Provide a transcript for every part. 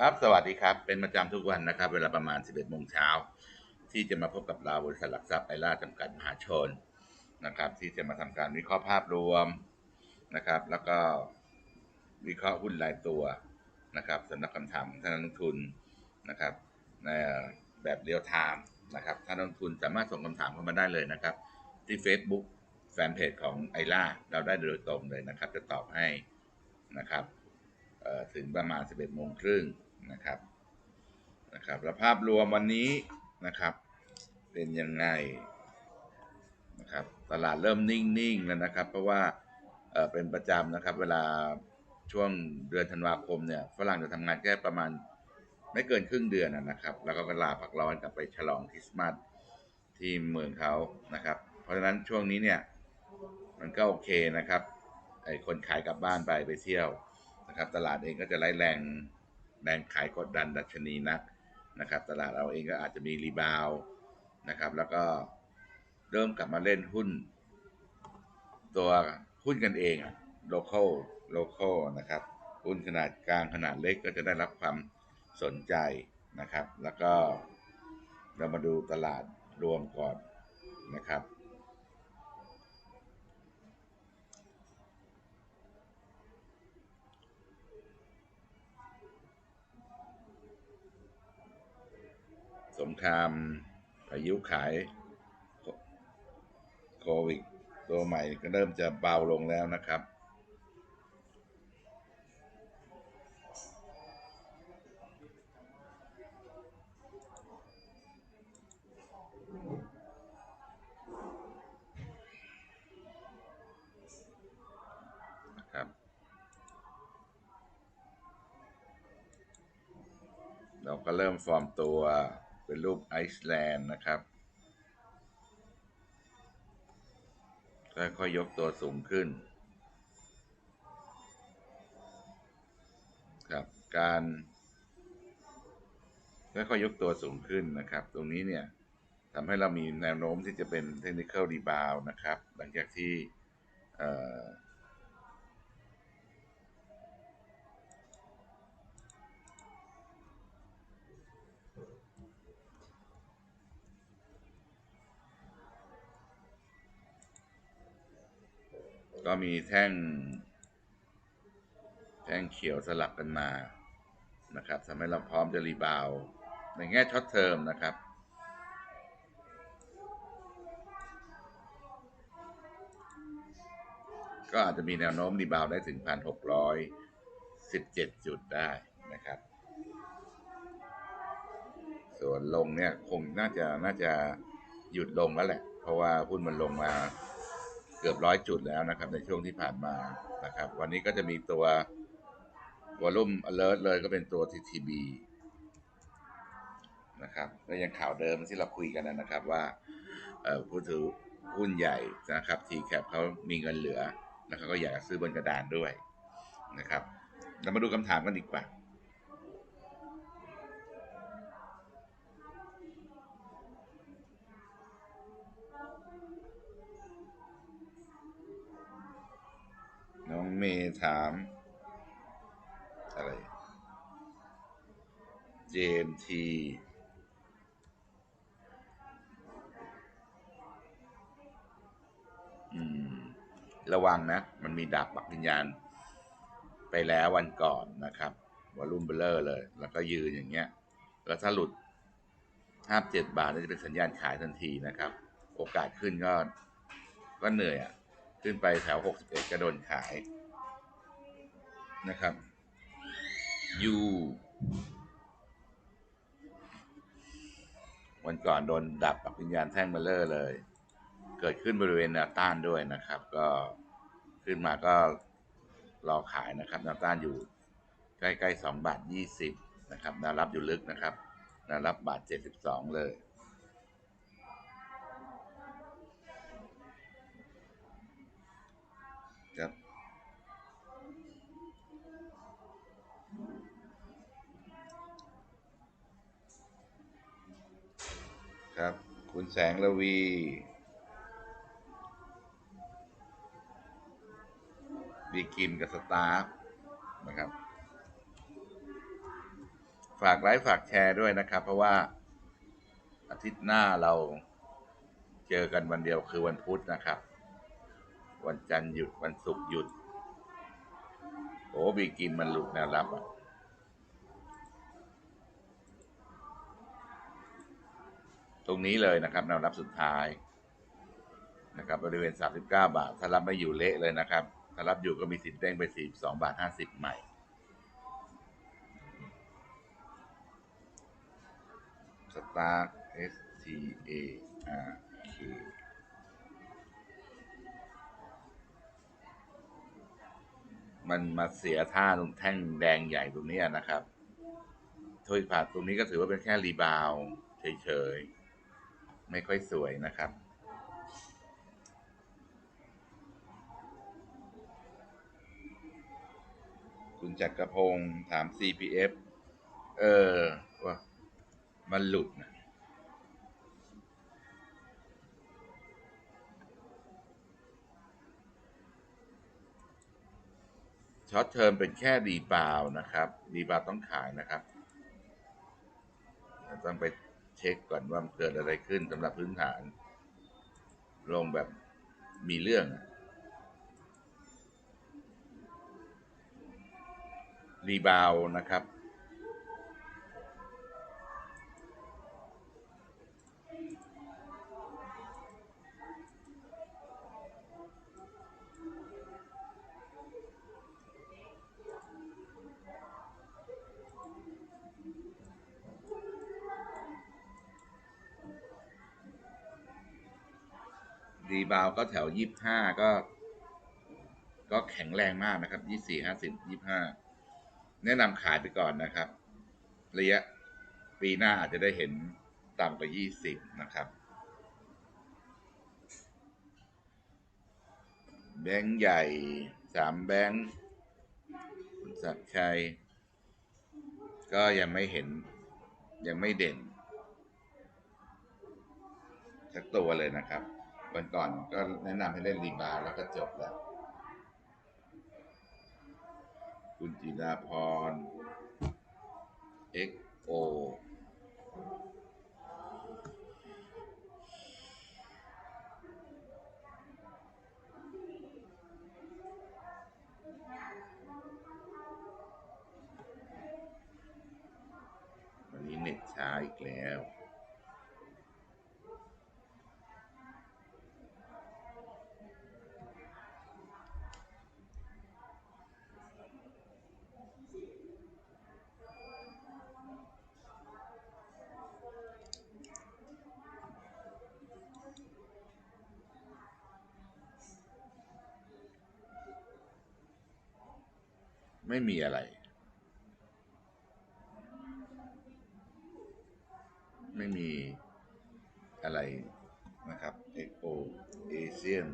ครับ สวัสดีครับ เป็นประจำทุกวันนะครับ เวลาประมาณ 11โมงเช้า ที่จะมาพบกับเราบริษัทหลักทรัพย์ไอร่าจำกัดมหาชนนะครับ ที่จะมาทำการวิเคราะห์ภาพรวมนะครับ แล้วก็วิเคราะห์หุ้นรายตัวนะครับสำหรับคำถามของท่านนักลงทุนนะครับในแบบเรียลไทม์นะครับท่านนักลงทุนสามารถส่งคำถามเข้ามาได้เลยนะครับ ที่ Facebook แฟนเพจของไอร่าเราได้โดยตรงเลยนะครับ จะตอบให้นะครับถึงประมาณ 11โมงครึ่ง นะครับนะครับแล้วภาพรวมวันนี้นะครับ เป็นยังไงนะครับตลาดเริ่มนิ่งๆแล้วนะครับ เพราะว่าเออเป็นประจำนะครับ เวลาช่วงเดือนธันวาคมเนี่ยฝรั่งจะทำงานแค่ประมาณไม่เกินครึ่งเดือนนะครับ แล้วก็เวลาพักร้อนกลับไปฉลองคริสต์มาสที่เมืองเขานะครับ เพราะฉะนั้นช่วงนี้เนี่ยมันก็โอเคนะครับไอ้คนขายกลับบ้านไปไปเที่ยวนะครับ ตลาดเองก็จะไล่แรง แรงขายกดดันดัชนีนักนะครับ ตลาดเราเองก็อาจจะมีรีบาวนะครับ แล้วก็เริ่มกลับมาเล่นหุ้น ตัวหุ้นกันเองอะ local local นะครับ หุ้นขนาดกลางขนาดเล็กก็จะได้รับความสนใจนะครับ แล้วก็เรามาดูตลาดรวมก่อนนะครับ สงครามพายุขายโควิดตัวใหม่ก็เริ่มจะเบาลงแล้วนะครับ นะครับเราก็เริ่มฟอร์มตัว เป็นรูปไอซ์แลนด์นะครับค่อยๆยกตัวสูงขึ้น ครับ การค่อยๆยกตัวสูงขึ้นนะครับ ตรงนี้เนี่ยทำให้เรามีแนวโน้มที่จะเป็นเทคนิค a l rebound นะครับ หลังจากที่ ก็มีแท่ง แท่งเขียวสลับกันมานะครับทำให้เราพร้อมจะรีบาวในแง่ช็อตเทอมนะครับก็อาจจะมีแนวโน้มรีบาวได้ถึง 1,617 จุดได้นะครับ ส่วนลงเนี่ยคงน่าจะน่าจะหยุดลงแล้วแหละ เพราะว่าหุ้นมันลงมา กือบร้อยจุดแล้วนะครับ ในช่วงที่ผ่านมานะครับ วันนี้ก็จะมีตัววอลุ่ม alert เลยก็เป็นตัว TTB นะครับก็ยังข่าวเดิมที่เราคุยกันนะครับว่าผู้ถือหุ้นใหญ่นะครับ T-cap เขามีเงินเหลือนะครับก็อยากซื้อบนกระดานด้วยนะครับ เรามาดูคำถามกันดีกว่า เมถาม อะไร JMT อืมระวังนะ มันมีดาบปักวิญญาณ ไปแล้ววันก่อนนะครับวอลุ่มเบลเลอร์เลย แล้วก็ยืนอย่างเงี้ย แล้วถ้าหลุดห้าเจ็ดบาทน่จะเป็นสัญญาณขายทันทีนะครับ โอกาสขึ้นก็ ก็เหนื่อยอะ ขึ้นไปแถวหกสิบเอ็ดก็โดนขาย นะครับยูวันก่อนโดนดับปักวิญญาณแท่งเบลเลอร์เลย เกิดขึ้นบริเวณแนวต้านด้วยนะครับ ก็ขึ้นมาก็รอขายนะครับแนวต้านอยู่ใกล้ๆสองบาทยี่สิบนะครับแนวรับอยู่ลึกนะครับแนวรับบาทเจ็ดสิบสองเลย คุณแสงระวี ดีกินกับสตาฟนะครับ ฝากไลค์ฝากแชร์ด้วยนะครับ เพราะว่าอาทิตย์หน้าเราเจอกันวันเดียวคือวันพุธนะครับ วันจันทร์หยุดวันศุกร์หยุดโอ้บีกินมันหลุดแนวรับอะ ตรงนี้เลยนะครับแนวรับสุดท้ายนะครับบริเวณ 39 บาท ถ้ารับไม่อยู่เละเลยนะครับ ถ้ารับอยู่ก็มีสิทธิ์เด้งไป 42 บาท 50 ใหม่ สตาร์ S T A R K มันมาเสียท่าตรงแท่งแดงใหญ่ตรงนี้นะครับโทยผ่านตรงนี้ก็ถือว่าเป็นแค่รีบาวเฉยๆ ไม่ค่อยสวยนะครับ คุณจักรพงศ์ถาม CPF เออว่ามันหลุดนะช็อตเทอมเป็นแค่ดีบาวนะครับ ดีบาวต้องขายนะครับ ต้องไป ช็คก่อนว่าเกิดอะไรขึ้นสำหรับพื้นฐาน ลงแบบมีเรื่อง รีบาวนะครับ รีบาวก็แถวยี่ห้าก็ ก็แข็งแรงมากนะครับยี่สี่ห้าสิบยี่ห้าแนะนำขายไปก่อนนะครับ ระยะปีหน้าอาจจะได้เห็นต่ำกว่ายี่สิบนะครับแบงค์ใหญ่สามแบงค์คุณศักดิ์ชัย ก็ยังไม่เห็นยังไม่เด่นสักตัวเลยนะครับ วันก่อนก็แนะนำให้เล่นรีบาแล้วก็จบแล้ว คุณจิราพร XO วันนี้เน็ตช้าอีกแล้ว ไม่มีอะไร ไม่มีอะไรนะครับ Expo Asian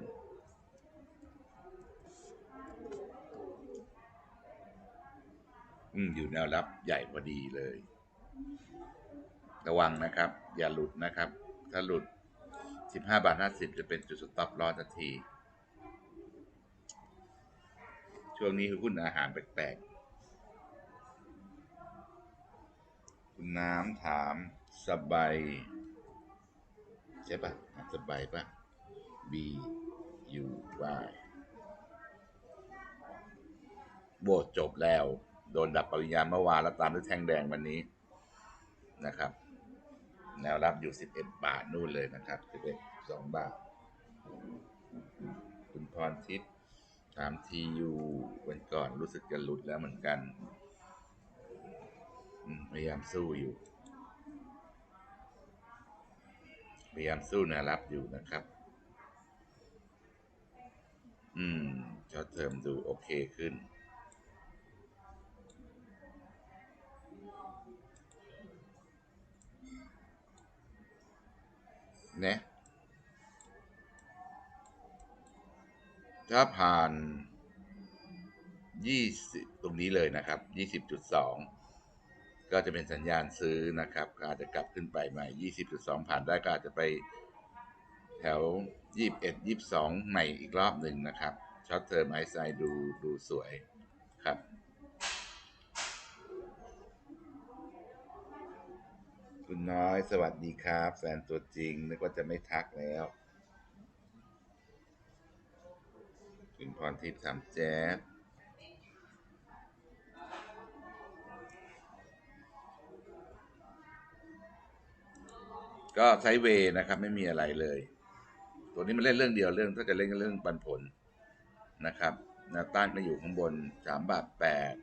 อืมอยู่แนวรับใหญ่พอดีเลย ระวังนะครับ อย่าหลุดนะครับ ถ้าหลุด 15 บาท 50 จะเป็นจุดสต็อปลอสทันที ช่วงนี้คือหุ้นอาหารแปลกๆ คุณน้ำถามสบายใช่ปะสบายปะ B U Y โบทจบแล้ว โดนดับปริญญาเมื่อวานแล้วตามด้วยแท่งแดงวันนี้นะครับ แนวรับอยู่ 11 บาทนู่นเลยนะครับ11 2บาท คุณพรทิพย์ ถามทีอยู่วันก่อนรู้สึกจะหลุดแล้วเหมือนกันพยายามสู้อยู่ พยายามสู้แนวรับอยู่นะครับ อืมช็อตเทอมดูโอเคขึ้น นะ ถ้าผ่านยี่สิบตรงนี้เลยนะครับยี่สิบจุดสองก็จะเป็นสัญญาณซื้อนะครับ ก็อาจจะกลับขึ้นไปใหม่ยี่สิบจุดสองผ่านได้ก็อาจจะไปแถวยี่สิบเอ็ดยี่สิบสองใหม่อีกรอบหนึ่งนะครับช็อตเทอมไอซ์ไซดูดูสวยครับคุณน้อยสวัสดีครับ แฟนตัวจริงนึกว่าจะไม่ทักแล้ว คุณพรทิพย์สามแจ๊ดก็ไซเวย์นะครับ ไม่มีอะไรเลย ตัวนี้มันเล่นเรื่องเดียวเรื่อง ถ้าจะเล่นก็เรื่องปันผลนะครับนวต้านก็อยู่ข้างบนสามบาทแปด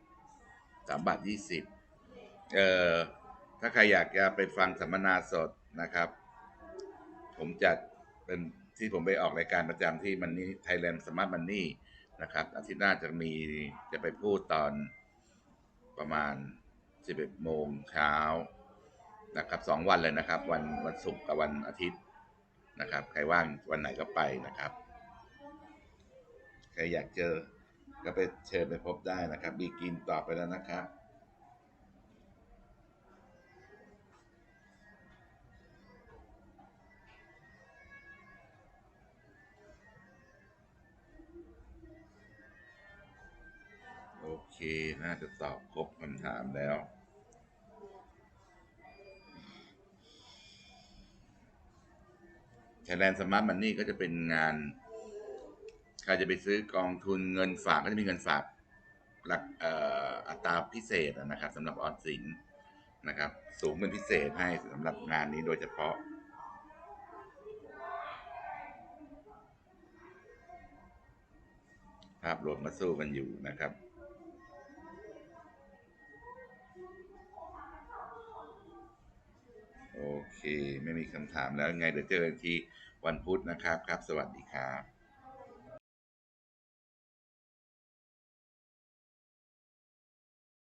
สามบาทยี่สิบเอ่อถ้าใครอยากจะไปฟังสัมมนาสดนะครับ ผมจัดเป็น ที่ผมไปออกรายการประจำที่มันนี่ไทยแลนด์สมาร์ทมันนี่นะครับอาทิตย์หน้าจะมีจะไปพูดตอนประมาณ 11 โมงเช้านะครับสองวันเลยนะครับ วันวันศุกร์กับวันอาทิตย์นะครับ ใครว่างวันไหนก็ไปนะครับใครอยากเจอก็ไปเชิญไปพบได้นะครับ บีกินต่อไปแล้วนะครับ เคน่าจะตอบครบคำถามแล้ว ไทยแลนด์สมาร์ทมันนี่ก็จะเป็นงาน ใครจะไปซื้อกองทุนเงินฝากก็จะมีเงินฝากหลักอัตราพิเศษนะครับสำหรับออมสินนะครับ สูงเป็นพิเศษให้สำหรับงานนี้โดยเฉพาะภาพรวมก็สู้กันอยู่นะครับ คำถามแล้วไงเดี๋ยวเจอกันทีวันพุธนะครับครับ สวัสดีครับ